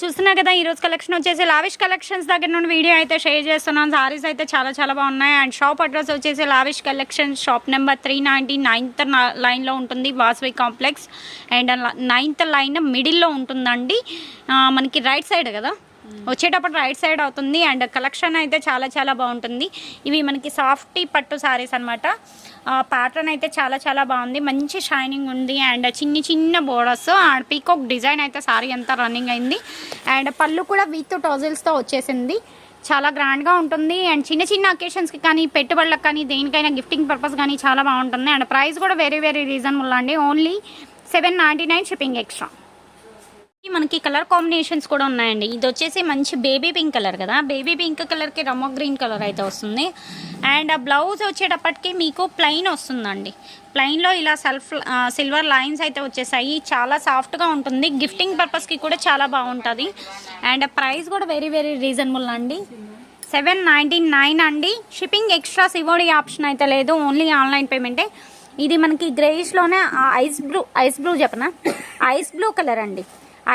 చూస్తున్నా కదా ఈరోజు కలెక్షన్ వచ్చేసి లావిష్ కలెక్షన్స్ దగ్గర నుండి వీడియో అయితే షేర్ చేస్తున్నాను. సారీస్ అయితే చాలా చాలా బాగున్నాయి. అండ్ షాప్ అడ్రస్ వచ్చేసి Lavish Collections shop number three ninety ninth లైన్లో ఉంటుంది Vasavi complex and ninth line మిడిల్లో ఉంటుందండి. మనకి రైట్ సైడ్ కదా? వచ్చేటప్పుడు రైట్ సైడ్ అవుతుంది అండ్ కలెక్షన్ అయితే చాలా చాలా బాగుంటుంది. ఇవి మనకి సాఫ్టీ పట్టు సారీస్ అనమాట ప్యాటర్న్ అయితే చాలా చాలా బాగుంది. మంచి షైనింగ్ ఉంది అండ్ చిన్ని చిన్న బోర్డర్స్ అండ్ పీకాక్ డిజైన్ అయితే సారీ అంతా రన్నింగ్ అయింది. అండ్ పళ్ళు కూడా విత్ టోజిల్స్తో వచ్చేసింది. చాలా గ్రాండ్గా ఉంటుంది. అండ్ చిన్న చిన్న అకేషన్స్కి కానీ పెట్టుబడులకు కానీ దేనికైనా గిఫ్టింగ్ పర్పస్ కానీ చాలా బాగుంటుంది. అండ్ ప్రైస్ కూడా వెరీ వెరీ రీజనబుల్ అండి. Only seven ninety nine shipping extra మనకి కలర్ కాంబినేషన్స్ కూడా ఉన్నాయండి. ఇది వచ్చేసి మంచి బేబీ పింక్ కలర్ కదా. బేబీ పింక్ కలర్కి రమో గ్రీన్ కలర్ అయితే వస్తుంది. అండ్ ఆ బ్లౌజ్ వచ్చేటప్పటికి మీకు ప్లెయిన్ వస్తుందండి. ప్లెయిన్లో ఇలా సెల్ఫ్ సిల్వర్ లైన్స్ అయితే వచ్చేసాయి. చాలా సాఫ్ట్గా ఉంటుంది. గిఫ్టింగ్ పర్పస్కి కూడా చాలా బాగుంటుంది. అండ్ ప్రైస్ కూడా వెరీ వెరీ రీజనబుల్ అండి. సెవెన్ నైంటీ నైన్ అండి. షిప్పింగ్ ఎక్స్ట్రా సివోడి ఆప్షన్ అయితే లేదు. ఓన్లీ ఆన్లైన్ పేమెంటే. ఇది మనకి గ్రేయిష్లోనే ఐస్ బ్లూ ఐస్ బ్లూ చెప్పనా? ఐస్ బ్లూ కలర్ అండి.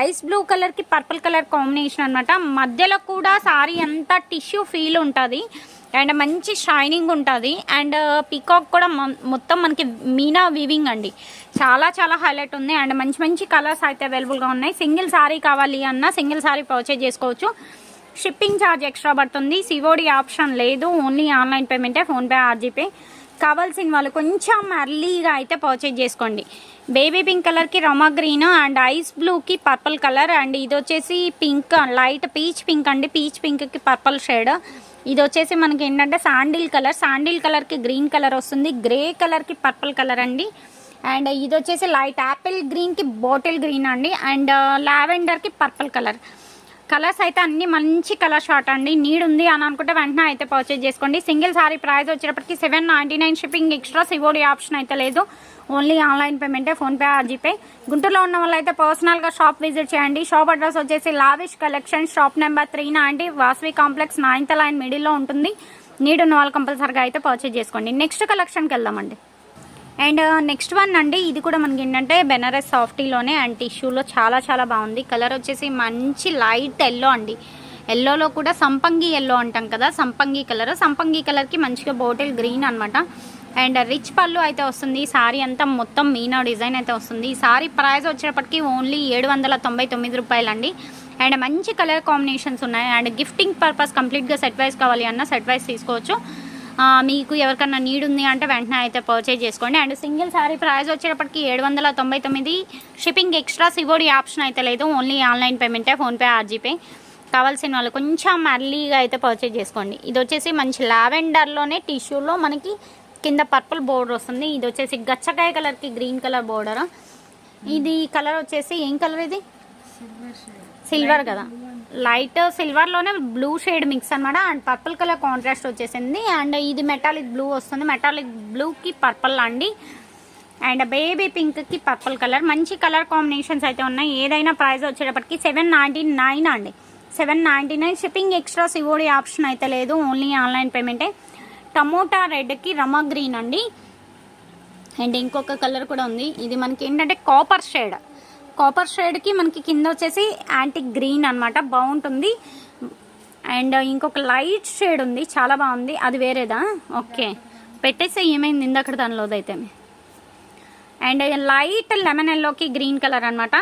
ఐస్ బ్లూ కలర్కి పర్పుల్ కలర్ కాంబినేషన్ అనమాట మధ్యలో కూడా సారీ అంతా టిష్యూ ఫీల్ ఉంటుంది. అండ్ మంచి షైనింగ్ ఉంటుంది. అండ్ uh, పీకాక్ కూడా మొత్తం మనకి మీనా వివింగ్ అండి. చాలా చాలా హైలైట్ ఉంది. అండ్ మంచి మంచి కలర్స్ అయితే అవైలబుల్గా ఉన్నాయి. సింగిల్ సారీ కావాలి అన్న సింగిల్ సారీ పర్చేజ్ చేసుకోవచ్చు. షిప్పింగ్ ఛార్జ్ ఎక్స్ట్రా పడుతుంది. సివోడి ఆప్షన్ లేదు. ఓన్లీ ఆన్లైన్ పేమెంటే ఫోన్పే ఆర్జీపే. కావాల్సిన వాళ్ళు కొంచెం అర్లీగా అయితే పర్చేజ్ చేసుకోండి. బేబీ పింక్ కలర్కి రమా గ్రీన్ అండ్ ఐస్ బ్లూకి పర్పుల్ కలర్ అండ్ ఇది వచ్చేసి పింక్ లైట్ పీచ్ పింక్ అండి. పీచ్ పింక్కి పర్పుల్ షేడ్. ఇది వచ్చేసి మనకి ఏంటంటే శాండిల్ కలర్. శాండిల్ కలర్కి గ్రీన్ కలర్ వస్తుంది. గ్రే కలర్కి పర్పుల్ కలర్ అండి. అండ్ ఇది వచ్చేసి లైట్ యాపిల్ గ్రీన్కి బాటిల్ గ్రీన్ అండి. అండ్ లావెండర్కి పర్పుల్ కలర్. కలర్స్ అయితే అన్ని మంచి కలర్ షార్ట్ అండి. నీడ్ ఉంది అని అనుకుంటే వెంటనే అయితే పర్చేజ్ చేసుకోండి. సింగిల్ సారీ ప్రైస్ వచ్చేటప్పటికి seven ninety nine shipping extra COD option అయితే లేదు. ఓన్లీ ఆన్లైన్ పేమెంటే ఫోన్పే ఆర్జీపే గుంటూరులో ఉన్న వాళ్ళు అయితే పర్సనల్గా షాప్ విజిట్ చేయండి. షాప్ అడ్రస్ వచ్చేసి Lavish Collection shop number three ninety Vasavi complex ninth line మిడిల్లో ఉంటుంది. నీడ్ ఉన్న వాళ్ళు కంపల్సరీగా అయితే పర్చేజ్ చేసుకోండి. నెక్స్ట్ కలెక్షన్కి వెళ్దామండి. అండ్ uh, నెక్స్ట్ వన్ అండి ఇది కూడా మనకి ఏంటంటే బెనారస్ సాఫ్టీలోనే అండ్ టిష్యూలో చాలా చాలా బాగుంది. కలర్ వచ్చేసి మంచి లైట్ ఎల్లో అండి. ఎల్లోలో కూడా సంపంగి ఎల్లో అంటాం కదా సంపంగి కలర్ సంపంగి కలర్కి మంచిగా బాటిల్ గ్రీన్ అనమాట అండ్ uh, రిచ్ పళ్ళు అయితే వస్తుంది. ఈ సారీ అంతా మొత్తం మీనా డిజైన్ అయితే వస్తుంది. ఈ సారీ ప్రైస్ వచ్చేటప్పటికి ఓన్లీ ఏడు వందల తొంభై తొమ్మిది రూపాయలండి. అండ్ మంచి కలర్ కాంబినేషన్స్ ఉన్నాయి. అండ్ గిఫ్టింగ్ పర్పస్ కంప్లీట్గా సెట్ కావాలి అన్న సెట్ తీసుకోవచ్చు. మీకు ఎవరికన్నా నీడ్ ఉంది అంటే వెంటనే అయితే పర్చేజ్ చేసుకోండి. అండ్ సింగిల్ సారీ ప్రైస్ వచ్చేటప్పటికి ఏడు వందల తొంభై తొమ్మిది షిప్పింగ్ ఎక్స్ట్రా సివోడి ఆప్షన్ అయితే లేదు. ఓన్లీ ఆన్లైన్ పేమెంటే ఫోన్పే ఆర్జీపే కావాల్సిన వాళ్ళు కొంచెం అర్లీగా అయితే పర్చేజ్ చేసుకోండి. ఇది వచ్చేసి మంచి లావెండర్లోనే టిష్యూలో మనకి కింద పర్పుల్ బోర్డర్ వస్తుంది. ఇది వచ్చేసి గచ్చకాయ కలర్కి గ్రీన్ కలర్ బోర్డర్ ఇది కలర్ వచ్చేసి ఏం కలర్ ఇది? సిల్వర్ కదా. లైట్ సిల్వర్లోనే బ్లూ షేడ్ మిక్స్ అనమాట అండ్ పర్పుల్ కలర్ కాంట్రాస్ట్ వచ్చేసింది. అండ్ ఇది మెటాలిక్ బ్లూ వస్తుంది. మెటాలిక్ బ్లూకి పర్పుల్ అండి. అండ్ బేబీ పింక్కి పర్పుల్ కలర్. మంచి కలర్ కాంబినేషన్స్ అయితే ఉన్నాయి. ఏదైనా ప్రైస్ వచ్చేటప్పటికి సెవెన్ నైంటీ నైన్ అండి. Seven ninety nine. Shipping extra COD option అయితే లేదు. ఓన్లీ ఆన్లైన్ పేమెంటే. టమోటా రెడ్కి రమా గ్రీన్ అండి. అండ్ ఇంకొక కలర్ కూడా ఉంది. ఇది మనకి ఏంటంటే కాపర్ షేడ్. కాపర్ షేడ్కి మనకి కింద వచ్చేసి యాంటిక్ గ్రీన్ అన్నమాట. బాగుంటుంది. అండ్ ఇంకొక లైట్ షేడ్ ఉంది. చాలా బాగుంది. అది వేరేదా? ఓకే. పెట్టేస్తే ఏమైంది? ఇందక్కడ దానిలోదైతే అయితే అండ్ లైట్ లెమన్ ఎల్లోకి గ్రీన్ కలర్ అనమాట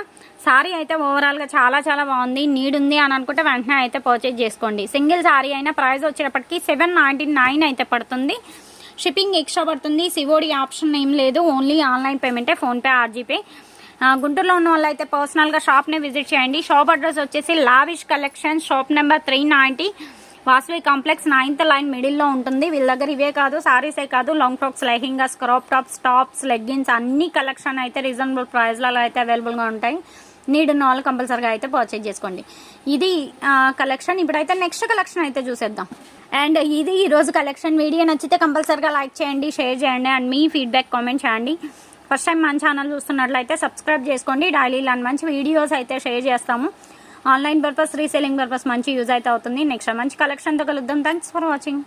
సారీ అయితే ఓవరాల్గా చాలా చాలా బాగుంది. నీడ్ ఉంది అని అనుకుంటే వెంటనే అయితే పర్చేజ్ చేసుకోండి. సింగిల్ సారీ అయినా ప్రైస్ వచ్చేటప్పటికి సెవెన్ నైంటీ నైన్ అయితే పడుతుంది. షిప్పింగ్ ఎక్స్ట్రా పడుతుంది. సివోడి ఆప్షన్ ఏం లేదు. ఓన్లీ ఆన్లైన్ పేమెంటే ఫోన్పే ఆర్జీపే గుంటూరులో ఉన్న వాళ్ళు అయితే పర్సనల్గా షాప్ని విజిట్ చేయండి. షాప్ అడ్రస్ వచ్చేసి Lavish Collection shop number three ninety Vasavi complex ninth line మిడిల్లో ఉంటుంది. వీళ్ళ దగ్గర ఇవే కాదు సారీసే కాదు. Long frocks lehengas crop tops tops leggings అన్ని కలెక్షన్ అయితే రీజనబుల్ ప్రైస్లలో అయితే అవైలబుల్గా ఉంటాయి. నీడ్ ఉన్న వాళ్ళు కంపల్సరీగా అయితే పర్చేజ్ చేసుకోండి. ఇది కలెక్షన్ ఇప్పుడైతే నెక్స్ట్ కలెక్షన్ అయితే చూసేద్దాం. అండ్ ఇది ఈరోజు కలెక్షన్ వీడియో నచ్చితే కంపల్సరీగా లైక్ చేయండి షేర్ చేయండి. అండ్ మీ ఫీడ్బ్యాక్ కామెంట్ చేయండి. ఫస్ట్ టైం మన ఛానల్ చూస్తున్నట్లయితే సబ్స్క్రైబ్ చేసుకోండి. డైలీ ఇలాంటి మంచి వీడియోస్ అయితే షేర్ చేస్తాము. ఆన్లైన్ పర్పస్ రీసేలింగ్ పర్పస్ మంచి యూజ్ అయితే అవుతుంది. నెక్స్ట్ మంచి కలెక్షన్తో కలుద్దాం. Thanks for watching.